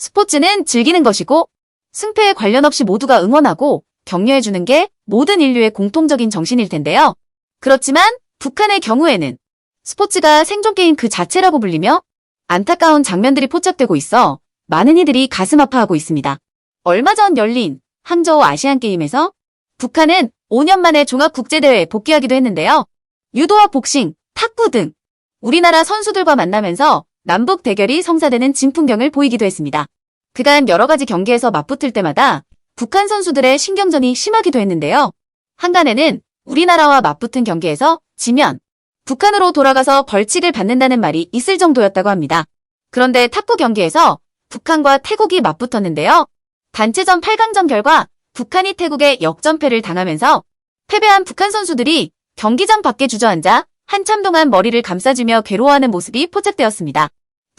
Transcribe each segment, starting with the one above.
스포츠는 즐기는 것이고 승패에 관련 없이 모두가 응원하고 격려해주는 게 모든 인류의 공통적인 정신일 텐데요. 그렇지만 북한의 경우에는 스포츠가 생존게임 그 자체라고 불리며 안타까운 장면들이 포착되고 있어 많은 이들이 가슴 아파하고 있습니다. 얼마 전 열린 항저우 아시안게임에서 북한은 5년 만에 종합국제대회에 복귀하기도 했는데요. 유도와 복싱, 탁구 등 우리나라 선수들과 만나면서 남북 대결이 성사되는 진풍경을 보이기도 했습니다. 그간 여러 가지 경기에서 맞붙을 때마다 북한 선수들의 신경전이 심하기도 했는데요. 한간에는 우리나라와 맞붙은 경기에서 지면 북한으로 돌아가서 벌칙을 받는다는 말이 있을 정도였다고 합니다. 그런데 탁구 경기에서 북한과 태국이 맞붙었는데요. 단체전 8강전 결과 북한이 태국에 역전패를 당하면서 패배한 북한 선수들이 경기장 밖에 주저앉아 한참 동안 머리를 감싸주며 괴로워하는 모습이 포착되었습니다.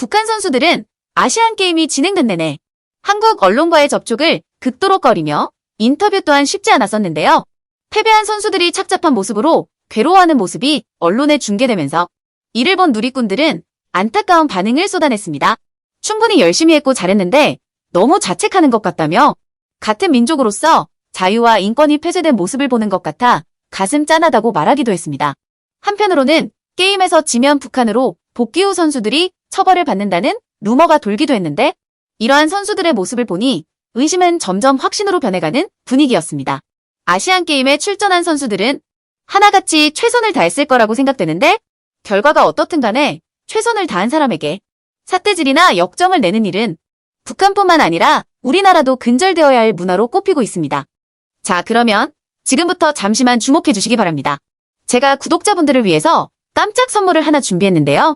북한 선수들은 아시안 게임이 진행된 내내 한국 언론과의 접촉을 극도로 꺼리며 인터뷰 또한 쉽지 않았었는데요. 패배한 선수들이 착잡한 모습으로 괴로워하는 모습이 언론에 중계되면서 이를 본 누리꾼들은 안타까운 반응을 쏟아냈습니다. 충분히 열심히 했고 잘했는데 너무 자책하는 것 같다며 같은 민족으로서 자유와 인권이 폐쇄된 모습을 보는 것 같아 가슴 짠하다고 말하기도 했습니다. 한편으로는 게임에서 지면 북한으로 복귀 후 선수들이 처벌을 받는다는 루머가 돌기도 했는데 이러한 선수들의 모습을 보니 의심은 점점 확신으로 변해가는 분위기였습니다. 아시안 게임에 출전한 선수들은 하나같이 최선을 다했을 거라고 생각되는데 결과가 어떻든 간에 최선을 다한 사람에게 사태질이나 역정을 내는 일은 북한뿐만 아니라 우리나라도 근절되어야 할 문화로 꼽히고 있습니다. 자, 그러면 지금부터 잠시만 주목해 주시기 바랍니다. 제가 구독자분들을 위해서 깜짝 선물을 하나 준비했는데요.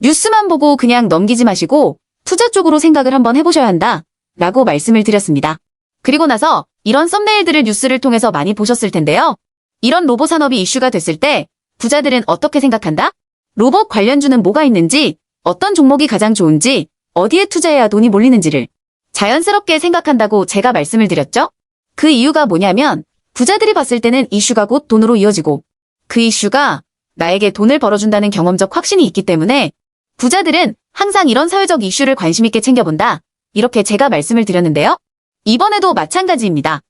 뉴스만 보고 그냥 넘기지 마시고 투자 쪽으로 생각을 한번 해보셔야 한다. 라고 말씀을 드렸습니다. 그리고 나서 이런 썸네일들을 뉴스를 통해서 많이 보셨을 텐데요. 이런 로봇 산업이 이슈가 됐을 때 부자들은 어떻게 생각한다? 로봇 관련주는 뭐가 있는지, 어떤 종목이 가장 좋은지, 어디에 투자해야 돈이 몰리는지를 자연스럽게 생각한다고 제가 말씀을 드렸죠? 그 이유가 뭐냐면 부자들이 봤을 때는 이슈가 곧 돈으로 이어지고 그 이슈가 나에게 돈을 벌어준다는 경험적 확신이 있기 때문에 부자들은 항상 이런 사회적 이슈를 관심있게 챙겨본다. 이렇게 제가 말씀을 드렸는데요. 이번에도 마찬가지입니다.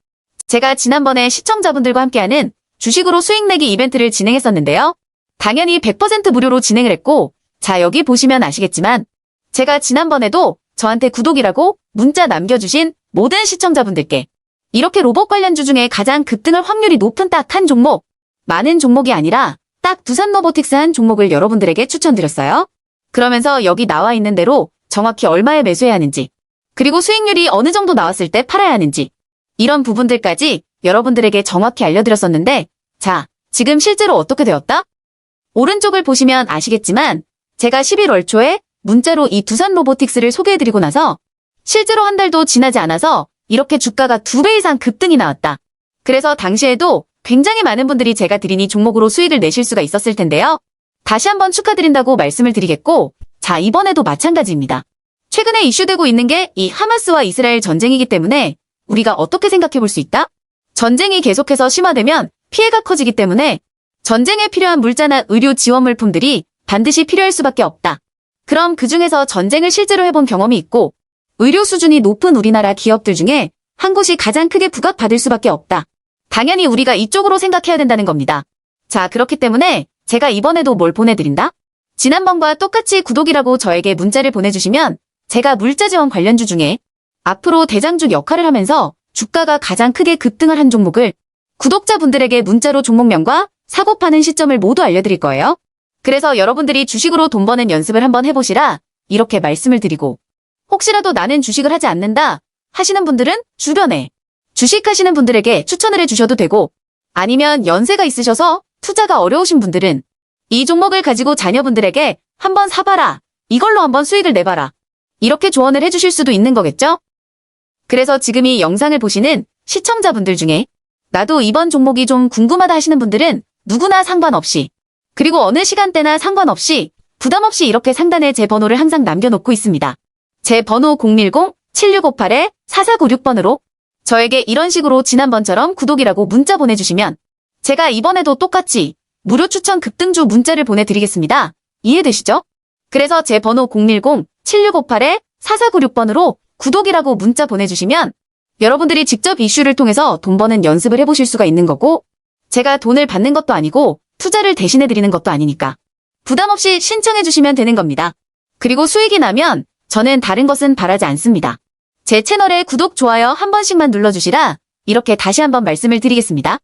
제가 지난번에 시청자분들과 함께하는 주식으로 수익 내기 이벤트를 진행했었는데요. 당연히 100% 무료로 진행을 했고, 자, 여기 보시면 아시겠지만, 제가 지난번에도 저한테 구독이라고 문자 남겨주신 모든 시청자분들께 이렇게 로봇 관련주 중에 가장 급등할 확률이 높은 딱 한 종목, 많은 종목이 아니라 딱 두산 로보틱스 한 종목을 여러분들에게 추천드렸어요. 그러면서 여기 나와 있는 대로 정확히 얼마에 매수해야 하는지, 그리고 수익률이 어느 정도 나왔을 때 팔아야 하는지, 이런 부분들까지 여러분들에게 정확히 알려드렸었는데, 자, 지금 실제로 어떻게 되었다? 오른쪽을 보시면 아시겠지만, 제가 11월 초에 문자로 이 두산 로보틱스를 소개해드리고 나서, 실제로 한 달도 지나지 않아서 이렇게 주가가 두 배 이상 급등이 나왔다. 그래서 당시에도 굉장히 많은 분들이 제가 드린 이 종목으로 수익을 내실 수가 있었을 텐데요. 다시 한번 축하드린다고 말씀을 드리겠고, 자, 이번에도 마찬가지입니다. 최근에 이슈되고 있는 게 이 하마스와 이스라엘 전쟁이기 때문에 우리가 어떻게 생각해 볼 수 있다? 전쟁이 계속해서 심화되면 피해가 커지기 때문에 전쟁에 필요한 물자나 의료 지원 물품들이 반드시 필요할 수밖에 없다. 그럼 그 중에서 전쟁을 실제로 해본 경험이 있고 의료 수준이 높은 우리나라 기업들 중에 한 곳이 가장 크게 부각받을 수밖에 없다. 당연히 우리가 이쪽으로 생각해야 된다는 겁니다. 자, 그렇기 때문에 제가 이번에도 뭘 보내드린다? 지난번과 똑같이 구독이라고 저에게 문자를 보내주시면 제가 물자 지원 관련주 중에 앞으로 대장주 역할을 하면서 주가가 가장 크게 급등을 한 종목을 구독자분들에게 문자로 종목명과 사고 파는 시점을 모두 알려드릴 거예요. 그래서 여러분들이 주식으로 돈 버는 연습을 한번 해보시라 이렇게 말씀을 드리고 혹시라도 나는 주식을 하지 않는다 하시는 분들은 주변에 주식하시는 분들에게 추천을 해주셔도 되고 아니면 연세가 있으셔서 투자가 어려우신 분들은 이 종목을 가지고 자녀분들에게 한번 사봐라 이걸로 한번 수익을 내봐라 이렇게 조언을 해주실 수도 있는 거겠죠? 그래서 지금 이 영상을 보시는 시청자분들 중에 나도 이번 종목이 좀 궁금하다 하시는 분들은 누구나 상관없이 그리고 어느 시간대나 상관없이 부담 없이 이렇게 상단에 제 번호를 항상 남겨놓고 있습니다. 제 번호 010-7658-4496번으로 저에게 이런 식으로 지난번처럼 구독이라고 문자 보내주시면 제가 이번에도 똑같이 무료 추천 급등주 문자를 보내드리겠습니다. 이해되시죠? 그래서 제 번호 010-7658-4496번으로 구독이라고 문자 보내주시면 여러분들이 직접 이슈를 통해서 돈 버는 연습을 해보실 수가 있는 거고 제가 돈을 받는 것도 아니고 투자를 대신해드리는 것도 아니니까 부담 없이 신청해주시면 되는 겁니다. 그리고 수익이 나면 저는 다른 것은 바라지 않습니다. 제 채널에 구독, 좋아요 한 번씩만 눌러주시라 이렇게 다시 한번 말씀을 드리겠습니다.